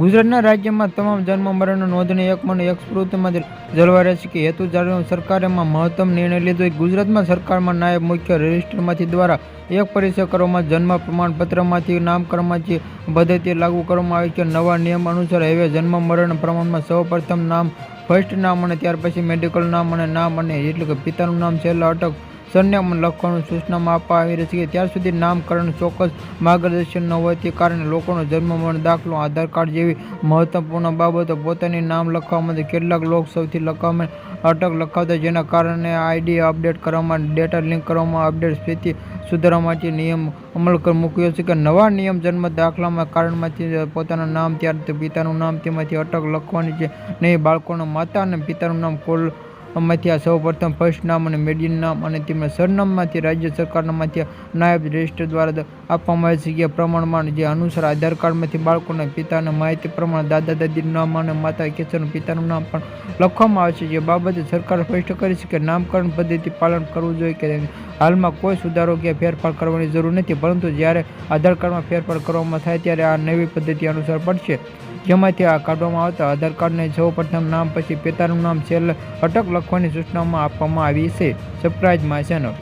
ગુજરાતના રાજ્યમાં તમામ જન્મ મરણ નોંધણી એક મને એક સ્મૃતિમાં જળવાઈ રહેશે કે હેતુ જાળવણી સરકારેમાં મહત્તમ નિર્ણય લીધો. ગુજરાતમાં સરકારમાં નાયબ મુખ્ય રજિસ્ટરમાંથી દ્વારા એક પરિચય કરવામાં જન્મ પ્રમાણપત્રમાંથી નામકરણમાંથી પદ્ધતિ લાગુ કરવામાં આવી છે. નવા નિયમ અનુસાર હવે જન્મ મરણ પ્રમાણમાં સૌપ્રથમ નામ ફર્સ્ટ નામ અને ત્યાર પછી મેડિકલ નામ અને નામ અને એટલે કે પિતાનું નામ છેલ્લા અટક સરનામ લખવાનું સૂચનામાં આપવા આવી રહી છે ત્યાર સુધી નામકરણ ચોક્કસ માર્ગદર્શન ન હોવાથી કારણે લોકોનો જન્મ મરણ દાખલો આધાર કાર્ડ જેવી મહત્વપૂર્ણ બાબતો પોતાની નામ લખવામાં કેટલાક લોકો સૌથી લખવામાં અટક લખાવતા જેના કારણે આઈડી અપડેટ કરવામાં, ડેટા લિંક કરવામાં, અપડેટ સ્થિતિ સુધારવા માટે નિયમ અમલ કર મૂક્યો છે કે નવા નિયમ જન્મ દાખલામાં કારણમાંથી પોતાના નામ, ત્યાર પિતાનું નામ તેમાંથી અટક લખવાની છે. નહીં, બાળકોના માતા અને પિતાનું નામ કોલ માંથી આ સૌપ્રથમ ફર્સ્ટ નામ અને મેડિયન નામ અને તેમના સરનામમાંથી રાજ્ય સરકારનામાંથી નાયબ રજિસ્ટર દ્વારા આપવામાં આવે છે કે પ્રમાણમાં જે અનુસાર આધાર કાર્ડમાંથી બાળકોના પિતાના માહિતી પ્રમાણે દાદા દાદીનું નામ અને માતા કેસરનું પિતાનું નામ પણ લખવામાં આવે છે જે બાબતે સરકાર સ્પષ્ટ કરી છે કે નામકરણ પદ્ધતિ પાલન કરવું જોઈએ કે. હાલમાં કોઈ સુધારો કે ફેરફાર કરવાની જરૂર નથી, પરંતુ જ્યારે આધાર કાર્ડમાં ફેરફાર કરવામાં થાય ત્યારે આ નવી પદ્ધતિ અનુસાર પડશે. જેમાંથી આ કાઢવામાં આવતા આધાર કાર્ડને સૌ પ્રથમ નામ પછી પિતાનું નામ છેલ્લે અટક લખવાની સૂચનામાં આપવામાં આવી છે. Surprise my channel.